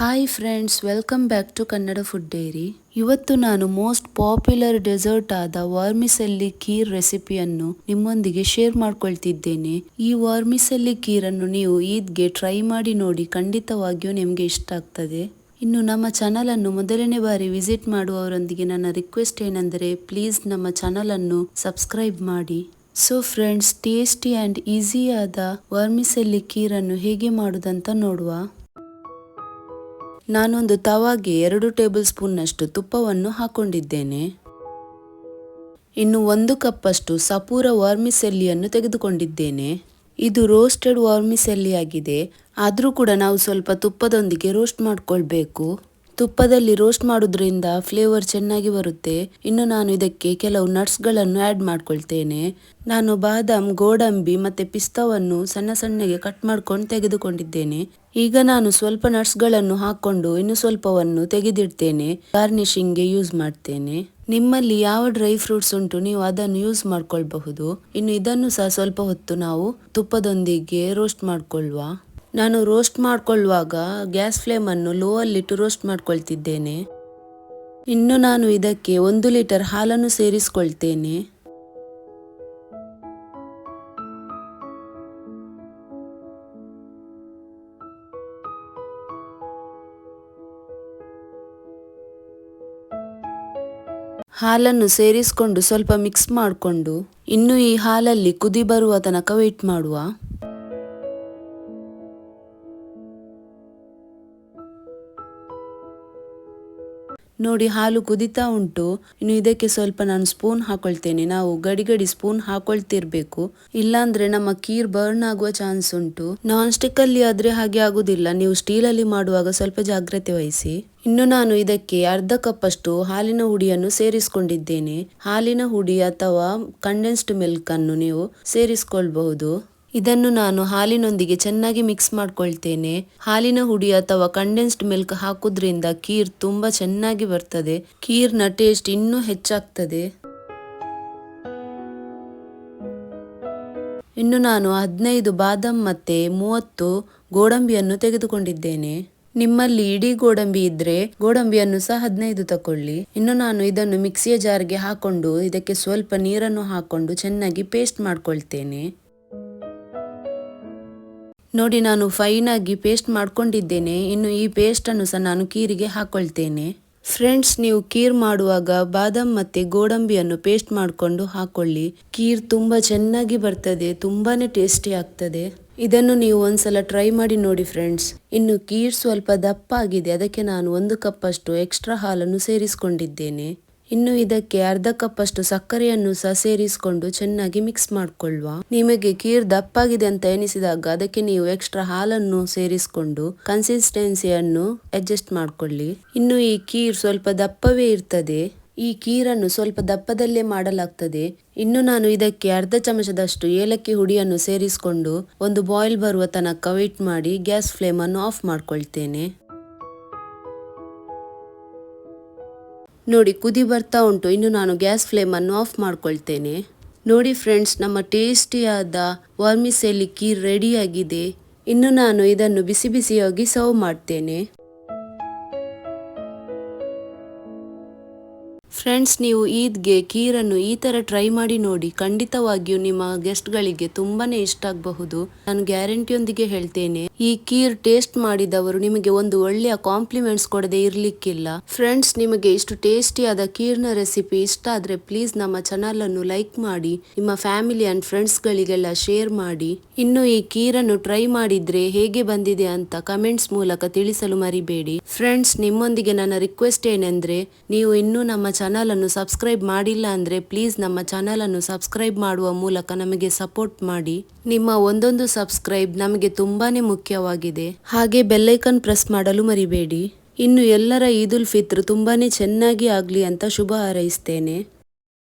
Hi friends welcome back to Kannada food diary ಇವತ್ತು ನಾನು most popular dessert ಆದ ವಾರ್ಮಿಸಲ್ಲಿ ಖೀರ್ ರೆಸಿಪಿಯನ್ನು ನಿಮ್ಮೊಂದಿಗೆ ಶೇರ್ ಮಾಡ್ಕೊಳ್ತಿದ್ದೇನೆ. ಈ ವಾರ್ಮಿಸಲ್ಲಿ ಖೀರನ್ನು ನೀವು ಈದ್ಗೆ ಟ್ರೈ ಮಾಡಿ ನೋಡಿ ಖಂಡಿತವಾಗಿಯೂ ನಿಮಗೆ ಇಷ್ಟ ಆಗ್ತದೆ. ಇನ್ನು ನಮ್ಮ ಚಾನಲನ್ನು ಮೊದಲನೇ ಬಾರಿ ವಿಸಿಟ್ ಮಾಡುವವರೊಂದಿಗೆ ನನ್ನ ರಿಕ್ವೆಸ್ಟ್ ಏನೆಂದರೆ ಪ್ಲೀಸ್ ನಮ್ಮ ಚಾನಲನ್ನು ಸಬ್ಸ್ಕ್ರೈಬ್ ಮಾಡಿ. ಸೊ ಫ್ರೆಂಡ್ಸ್ ಟೇಸ್ಟಿ ಆ್ಯಂಡ್ ಈಸಿಯಾದ ವರ್ಮಿಸೆಲ್ಲಿ ಖೀರನ್ನು ಹೇಗೆ ಮಾಡುವುದಂತ ನೋಡುವ. ನಾನೊಂದು ತವಾಗೆ ಎರಡು ಟೇಬಲ್ ಸ್ಪೂನ್ನಷ್ಟು ತುಪ್ಪವನ್ನು ಹಾಕೊಂಡಿದ್ದೇನೆ. ಇನ್ನು ಒಂದು ಕಪ್ಪಷ್ಟು ಸಪೂರ ವಾರ್ಮಿಸೆಲ್ಲಿಯನ್ನು ತೆಗೆದುಕೊಂಡಿದ್ದೇನೆ. ಇದು ರೋಸ್ಟೆಡ್ ವಾರ್ಮಿಸೆಲ್ಲಿ ಆಗಿದೆ ಆದರೂ ಕೂಡ ನಾವು ಸ್ವಲ್ಪ ತುಪ್ಪದೊಂದಿಗೆ ರೋಸ್ಟ್ ಮಾಡ್ಕೊಳ್ಬೇಕು. ತುಪ್ಪದಲ್ಲಿ ರೋಸ್ಟ್ ಮಾಡೋದ್ರಿಂದ ಫ್ಲೇವರ್ ಚೆನ್ನಾಗಿ ಬರುತ್ತೆ. ಇನ್ನು ನಾನು ಇದಕ್ಕೆ ಕೆಲವು ನಟ್ಸ್ಗಳನ್ನು ಆ್ಯಡ್ ಮಾಡ್ಕೊಳ್ತೇನೆ. ನಾನು ಬಾದಾಮ್, ಗೋಡಂಬಿ ಮತ್ತೆ ಪಿಸ್ತಾವನ್ನು ಸಣ್ಣ ಸಣ್ಣಗೆ ಕಟ್ ಮಾಡ್ಕೊಂಡು ತೆಗೆದುಕೊಂಡಿದ್ದೇನೆ. ಈಗ ನಾನು ಸ್ವಲ್ಪ ನಟ್ಸ್ಗಳನ್ನು ಹಾಕೊಂಡು ಇನ್ನು ಸ್ವಲ್ಪವನ್ನು ತೆಗೆದಿಡ್ತೇನೆ. ಗಾರ್ನಿಶಿಂಗ್ಗೆ ಯೂಸ್ ಮಾಡ್ತೇನೆ. ನಿಮ್ಮಲ್ಲಿ ಯಾವ ಡ್ರೈ ಫ್ರೂಟ್ಸ್ ಉಂಟು ನೀವು ಅದನ್ನು ಯೂಸ್ ಮಾಡ್ಕೊಳ್ಬಹುದು. ಇನ್ನು ಇದನ್ನು ಸಹ ಸ್ವಲ್ಪ ಹೊತ್ತು ನಾವು ತುಪ್ಪದೊಂದಿಗೆ ರೋಸ್ಟ್ ಮಾಡ್ಕೊಳ್ಳುವ ನಾನು ರೋಸ್ಟ್ ಮಾಡಿಕೊಳ್ಳುವಾಗ ಗ್ಯಾಸ್ ಫ್ಲೇಮನ್ನು ಲೋ ಅಲ್ಲಿಟ್ಟು ರೋಸ್ಟ್ ಮಾಡ್ಕೊಳ್ತಿದ್ದೇನೆ. ಇನ್ನು ನಾನು ಇದಕ್ಕೆ ಒಂದು ಲೀಟರ್ ಹಾಲನ್ನು ಸೇರಿಸ್ಕೊಳ್ತೇನೆ. ಹಾಲನ್ನು ಸೇರಿಸಿಕೊಂಡು ಸ್ವಲ್ಪ ಮಿಕ್ಸ್ ಮಾಡಿಕೊಂಡು ಇನ್ನು ಈ ಹಾಲಲ್ಲಿ ಕುದಿ ಬರುವ ತನಕ ವೆಯ್ಟ್ ಮಾಡುವ. ನೋಡಿ ಹಾಲು ಕುದಿತಾ ಉಂಟು. ಇನ್ನು ಇದಕ್ಕೆ ಸ್ವಲ್ಪ ನಾನು ಸ್ಪೂನ್ ಹಾಕೊಳ್ತೇನೆ. ನಾವು ಗಡಿ ಗಡಿ ಸ್ಪೂನ್ ಹಾಕೊಳ್ತಿರ್ಬೇಕು. ಇಲ್ಲಾಂದ್ರೆ ನಮ್ಮ ಕೀರ್ ಬರ್ನ್ ಆಗುವ ಚಾನ್ಸ್ ಉಂಟು. ನಾನ್ ಸ್ಟಿಕ್ ಅಲ್ಲಿ ಆದ್ರೆ ಹಾಗೆ ಆಗುದಿಲ್ಲ. ನೀವು ಸ್ಟೀಲ್ ಅಲ್ಲಿ ಮಾಡುವಾಗ ಸ್ವಲ್ಪ ಜಾಗ್ರತೆ ವಹಿಸಿ. ಇನ್ನು ನಾನು ಇದಕ್ಕೆ ಅರ್ಧ ಕಪ್ ಅಷ್ಟು ಹಾಲಿನ ಹುಡಿಯನ್ನು ಸೇರಿಸಿಕೊಂಡಿದ್ದೇನೆ. ಹಾಲಿನ ಹುಡಿ ಅಥವಾ ಕಂಡೆನ್ಸ್ಡ್ ಮಿಲ್ಕ್ ಅನ್ನು ನೀವು ಸೇರಿಸಿಕೊಳ್ಬಹುದು. ಇದನ್ನು ನಾನು ಹಾಲಿನೊಂದಿಗೆ ಚೆನ್ನಾಗಿ ಮಿಕ್ಸ್ ಮಾಡ್ಕೊಳ್ತೇನೆ. ಹಾಲಿನ ಹುಡಿ ಅಥವಾ ಕಂಡೆನ್ಸ್ಡ್ ಮಿಲ್ಕ್ ಹಾಕೋದ್ರಿಂದ ಕೀರ್ ತುಂಬಾ ಚೆನ್ನಾಗಿ ಬರ್ತದೆ. ಕೀರ್ನ ಟೇಸ್ಟ್ ಇನ್ನೂ ಹೆಚ್ಚಾಗ್ತದೆ. ಇನ್ನು ನಾನು ಹದಿನೈದು ಬಾದಾಮ್ ಮತ್ತೆ ಮೂವತ್ತು ಗೋಡಂಬಿಯನ್ನು ತೆಗೆದುಕೊಂಡಿದ್ದೇನೆ. ನಿಮ್ಮಲ್ಲಿ ಇಡೀ ಗೋಡಂಬಿ ಇದ್ರೆ ಗೋಡಂಬಿಯನ್ನು ಸಹ ಹದಿನೈದು ತಕೊಳ್ಳಿ. ಇನ್ನು ನಾನು ಇದನ್ನು ಮಿಕ್ಸಿಯ ಜಾರ್ಗೆ ಹಾಕೊಂಡು ಇದಕ್ಕೆ ಸ್ವಲ್ಪ ನೀರನ್ನು ಹಾಕೊಂಡು ಚೆನ್ನಾಗಿ ಪೇಸ್ಟ್ ಮಾಡ್ಕೊಳ್ತೇನೆ. ನೋಡಿ, ನಾನು ಫೈನಾಗಿ ಪೇಸ್ಟ್ ಮಾಡ್ಕೊಂಡಿದ್ದೇನೆ. ಇನ್ನು ಈ ಪೇಸ್ಟನ್ನು ಸಹ ನಾನು ಕೀರಿಗೆ ಹಾಕೊಳ್ತೇನೆ. ಫ್ರೆಂಡ್ಸ್ ನೀವು ಕೀರ್ ಮಾಡುವಾಗ ಬಾದಾಮ್ ಮತ್ತೆ ಗೋಡಂಬಿಯನ್ನು ಪೇಸ್ಟ್ ಮಾಡಿಕೊಂಡು ಹಾಕೊಳ್ಳಿ. ಕೀರ್ ತುಂಬಾ ಚೆನ್ನಾಗಿ ಬರ್ತದೆ, ತುಂಬಾನೇ ಟೇಸ್ಟಿ ಆಗ್ತದೆ. ಇದನ್ನು ನೀವು ಒಂದ್ಸಲ ಟ್ರೈ ಮಾಡಿ ನೋಡಿ ಫ್ರೆಂಡ್ಸ್ ಇನ್ನು ಕೀರ್ ಸ್ವಲ್ಪ ದಪ್ಪ ಆಗಿದೆ, ಅದಕ್ಕೆ ನಾನು ಒಂದು ಕಪ್ಪಷ್ಟು ಎಕ್ಸ್ಟ್ರಾ ಹಾಲನ್ನು ಸೇರಿಸಿಕೊಂಡಿದ್ದೇನೆ. ಇನ್ನು ಇದಕ್ಕೆ ಅರ್ಧ ಕಪ್ ಅಷ್ಟು ಸಕ್ಕರೆಯನ್ನು ಸಹ ಸೇರಿಸಿಕೊಂಡು ಚೆನ್ನಾಗಿ ಮಿಕ್ಸ್ ಮಾಡಿಕೊಳ್ಳುವ ನಿಮಗೆ ಖೀರ್ ದಪ್ಪಾಗಿದೆ ಅಂತ ಎನಿಸಿದಾಗ ಅದಕ್ಕೆ ನೀವು ಎಕ್ಸ್ಟ್ರಾ ಹಾಲನ್ನು ಸೇರಿಸಿಕೊಂಡು ಕನ್ಸಿಸ್ಟೆನ್ಸಿಯನ್ನು ಅಡ್ಜಸ್ಟ್ ಮಾಡಿಕೊಳ್ಳಿ. ಇನ್ನು ಈ ಖೀರ್ ಸ್ವಲ್ಪ ದಪ್ಪವೇ ಇರ್ತದೆ. ಈ ಕೀರನ್ನು ಸ್ವಲ್ಪ ದಪ್ಪದಲ್ಲೇ ಮಾಡಲಾಗ್ತದೆ. ಇನ್ನು ನಾನು ಇದಕ್ಕೆ ಅರ್ಧ ಚಮಚದಷ್ಟು ಏಲಕ್ಕಿ ಹುಡಿಯನ್ನು ಸೇರಿಸಿಕೊಂಡು ಒಂದು ಬಾಯ್ಲ್ ಬರುವ ತನಕ ವೇಟ್ ಮಾಡಿ ಗ್ಯಾಸ್ ಫ್ಲೇಮ್ ಅನ್ನು ಆಫ್ ಮಾಡ್ಕೊಳ್ತೇನೆ. ನೋಡಿ, ಕುದಿ ಬರ್ತಾ ಉಂಟು. ಇನ್ನು ನಾನು ಗ್ಯಾಸ್ ಫ್ಲೇಮನ್ನು ಆಫ್ ಮಾಡ್ಕೊಳ್ತೇನೆ. ನೋಡಿ ಫ್ರೆಂಡ್ಸ್, ನಮ್ಮ ಟೇಸ್ಟಿಯಾದ ವಾರ್ಮಿಸೆಲಿ ಕೀರ್ ರೆಡಿಯಾಗಿದೆ. ಇನ್ನು ನಾನು ಇದನ್ನು ಬಿಸಿ ಬಿಸಿಯಾಗಿ ಸರ್ವ್ ಮಾಡ್ತೇನೆ. ಫ್ರೆಂಡ್ಸ್, ನೀವು ಈದ್ಗೆ ಕೀರನ್ನು ಈ ಥರ ಟ್ರೈ ಮಾಡಿ ನೋಡಿ. ಖಂಡಿತವಾಗಿಯೂ ನಿಮ್ಮ ಗೆಸ್ಟ್ಗಳಿಗೆ ತುಂಬಾ ಇಷ್ಟ ಆಗಬಹುದು. ನಾನು ಗ್ಯಾರಂಟಿಯೊಂದಿಗೆ ಹೇಳ್ತೇನೆ. ಈ ಕೀರ್ ಟೇಸ್ಟ್ ಮಾಡಿದವರು ನಿಮಗೆ ಒಂದು ಒಳ್ಳೆಯ ಕಾಂಪ್ಲಿಮೆಂಟ್ಸ್ ಕೊಡದೆ ಇರ್ಲಿಕ್ಕಿಲ್ಲ. ಫ್ರೆಂಡ್ಸ್, ನಿಮಗೆ ಇಷ್ಟು ಟೇಸ್ಟಿಯಾದ ಕೀರ್ನ ರೆಸಿಪಿ ಇಷ್ಟ ಆದ್ರೆ ಪ್ಲೀಸ್ ನಮ್ಮ ಚಾನಲ್ ಅನ್ನು ಲೈಕ್ ಮಾಡಿ, ನಿಮ್ಮ ಫ್ಯಾಮಿಲಿ ಅಂಡ್ ಫ್ರೆಂಡ್ಸ್ಗಳಿಗೆಲ್ಲ ಶೇರ್ ಮಾಡಿ. ಇನ್ನು ಈ ಕೀರನ್ನು ಟ್ರೈ ಮಾಡಿದ್ರೆ ಹೇಗೆ ಬಂದಿದೆ ಅಂತ ಕಮೆಂಟ್ಸ್ ಮೂಲಕ ತಿಳಿಸಲು ಮರಿಬೇಡಿ. ಫ್ರೆಂಡ್ಸ್, ನಿಮ್ಮೊಂದಿಗೆ ನನ್ನ ರಿಕ್ವೆಸ್ಟ್ ಏನೆಂದ್ರೆ, ನೀವು ಇನ್ನೂ ನಮ್ಮ ಚಾನಲ್ ಅನ್ನು ಸಬ್ಸ್ಕ್ರೈಬ್ ಮಾಡಿಲ್ಲ ಅಂದ್ರೆ ಪ್ಲೀಸ್ ನಮ್ಮ ಚಾನಲ್ ಅನ್ನು ಸಬ್ಸ್ಕ್ರೈಬ್ ಮಾಡುವ ಮೂಲಕ ನಮಗೆ ಸಪೋರ್ಟ್ ಮಾಡಿ. ನಿಮ್ಮ ಒಂದೊಂದು ಸಬ್ಸ್ಕ್ರೈಬ್ ನಮಗೆ ತುಂಬಾನೇ ಮುಖ್ಯವಾಗಿದೆ. ಹಾಗೆ ಬೆಲ್ಲೈಕನ್ ಪ್ರೆಸ್ ಮಾಡಲು ಮರಿಬೇಡಿ. ಇನ್ನು ಎಲ್ಲರ ಈದ್ ಉಲ್ ಫಿತ್ರ್ ತುಂಬಾನೇ ಚೆನ್ನಾಗಿ ಆಗಲಿ ಅಂತ ಶುಭ ಹಾರೈಸ್ತೇನೆ.